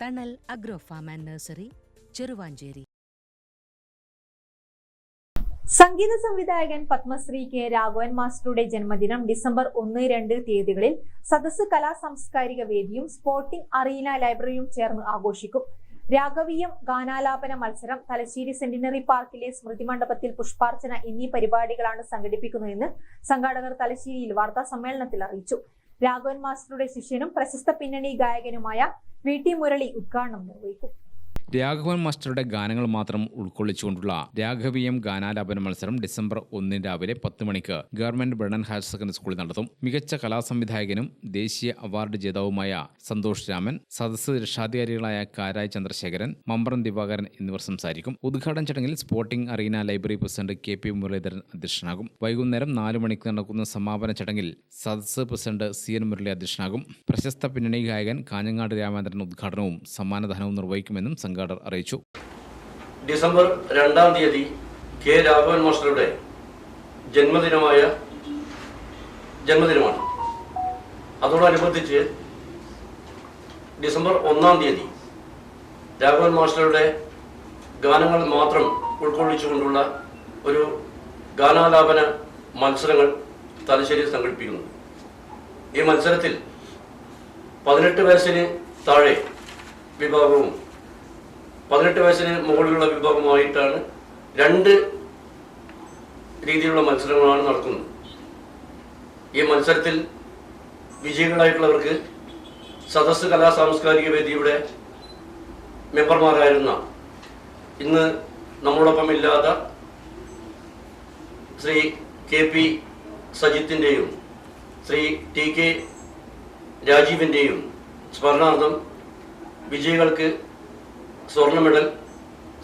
Thanal agro farm and nursery Cheruvanchery സംഗീത സംവിധായകൻ Padmashri K Raghavan മാസ്റ്ററുടെ ജന്മദിനം ഡിസംബർ ഒന്ന് രണ്ട് തീയതികളിൽ സദസ് കലാ സാംസ്കാരിക വേദിയും സ്പോർട്ടിംഗ് അറീന ലൈബ്രറിയും ചേർന്ന് ആഘോഷിക്കും. രാഘവീയം ഗാനാലാപന മത്സരം തലശ്ശേരി സെന്റിനറി പാർക്കിലെ സ്മൃതി മണ്ഡപത്തിൽ പുഷ്പാർച്ചന എന്നീ പരിപാടികളാണ് സംഘടിപ്പിക്കുന്നതെന്ന് സംഘാടകർ തലശ്ശേരിയിൽ വാർത്താ സമ്മേളനത്തിൽ അറിയിച്ചു. രാഘവൻ മാസ്റ്ററുടെ ശിഷ്യനും പ്രശസ്ത പിന്നണി ഗായകനുമായ വി ടി മുരളി ഉദ്ഘാടനം നിർവഹിക്കും. രാഘവൻ മാസ്റ്ററുടെ ഗാനങ്ങൾ മാത്രം ഉൾക്കൊള്ളിച്ചുകൊണ്ടുള്ള രാഘവീയം ഗാനാലാപന മത്സരം ഡിസംബർ ഒന്നിന് രാവിലെ പത്ത് മണിക്ക് ഗവൺമെന്റ് ബ്രണ്ണൻ ഹയർ സെക്കൻഡറി സ്കൂളിൽ നടത്തും. മികച്ച കലാസംവിധായകനും ദേശീയ അവാർഡ് ജേതാവുമായ സന്തോഷ് രാമൻ സദസ്സ് രക്ഷാധികാരികളായ കാരായ് ചന്ദ്രശേഖരൻ മമ്പറൻ ദിവാകരൻ എന്നിവർ സംസാരിക്കും. ഉദ്ഘാടന ചടങ്ങിൽ sporting arena library president K P Muraleedharan അധ്യക്ഷനാകും. വൈകുന്നേരം നാല് മണിക്ക് നടക്കുന്ന സമാപന ചടങ്ങിൽ സദസ്സ് പ്രസിഡന്റ് സി എൻ മുരളി അധ്യക്ഷനാകും. പ്രശസ്ത പിന്നണി ഗായകൻ കാഞ്ഞങ്ങാട് രാമേന്ദ്രൻ ഉദ്ഘാടനവും സമ്മാനദാനവും നിർവഹിക്കുമെന്നും സംഘാടകർ അറിയിച്ചു. ഡിസംബർ രണ്ടാം തീയതി കെ രാഘവൻ മാസ്റ്ററുടെ ജന്മദിനമായ ജന്മദിനമാണ്. അതോടനുബന്ധിച്ച് ഡിസംബർ ഒന്നാം തീയതി രാഘവൻ മാസ്റ്ററുടെ ഗാനങ്ങൾ മാത്രം ഉൾക്കൊള്ളിച്ചുകൊണ്ടുള്ള ഒരു ഗാനാലാപന മത്സരങ്ങൾ തലശ്ശേരി സംഘടിപ്പിക്കുന്നു. ഈ മത്സരത്തിൽ പതിനെട്ട് വയസ്സിന് താഴെ വിഭാഗവും പതിനെട്ട് വയസ്സിന് മുകളിലുള്ള വിഭാഗമായിട്ടാണ് രണ്ട് രീതിയിലുള്ള മത്സരങ്ങളാണ് നടക്കുന്നത്. ഈ മത്സരത്തിൽ വിജയികളായിട്ടുള്ളവർക്ക് സദസ് കലാ സാംസ്കാരിക വേദിയുടെ മെമ്പർമാരായിരുന്ന ഇന്ന് നമ്മളോടൊപ്പം ഇല്ലാത്ത ശ്രീ കെ പി സജിത്തിന്റെയും ശ്രീ ടി കെ രാജീവിന്റെയും സ്മരണാർത്ഥം വിജയികൾക്ക് സ്വർണ മെഡൽ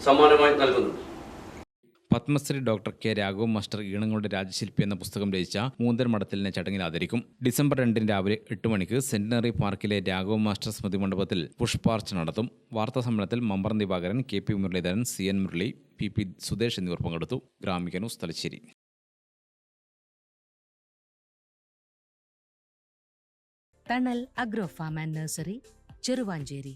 സമ്മാനമായി നൽകുന്നു. Padmashri doctor K Raghav master ഈണങ്ങളുടെ രാജശില്പി എന്ന പുസ്തകം രചിച്ച മൂന്തൻ മഠത്തിലിനെ ചടങ്ങിൽ ആദരിക്കും. ഡിസംബർ രണ്ടിന് രാവിലെ എട്ട് മണിക്ക് സെന്റിനറി പാർക്കിലെ രാഘവ് മാസ്റ്റർ സ്മൃതി മണ്ഡപത്തിൽ പുഷ്പാർച്ച നടത്തും. വാർത്താ സമ്മേളനത്തിൽ Mambaram Divakaran K P Muraleedharan C N Murali P P Sudesh എന്നിവർ പങ്കെടുത്തു. Gramika news Thalassery. Thanal agro farm and nursery Cheruvanchery.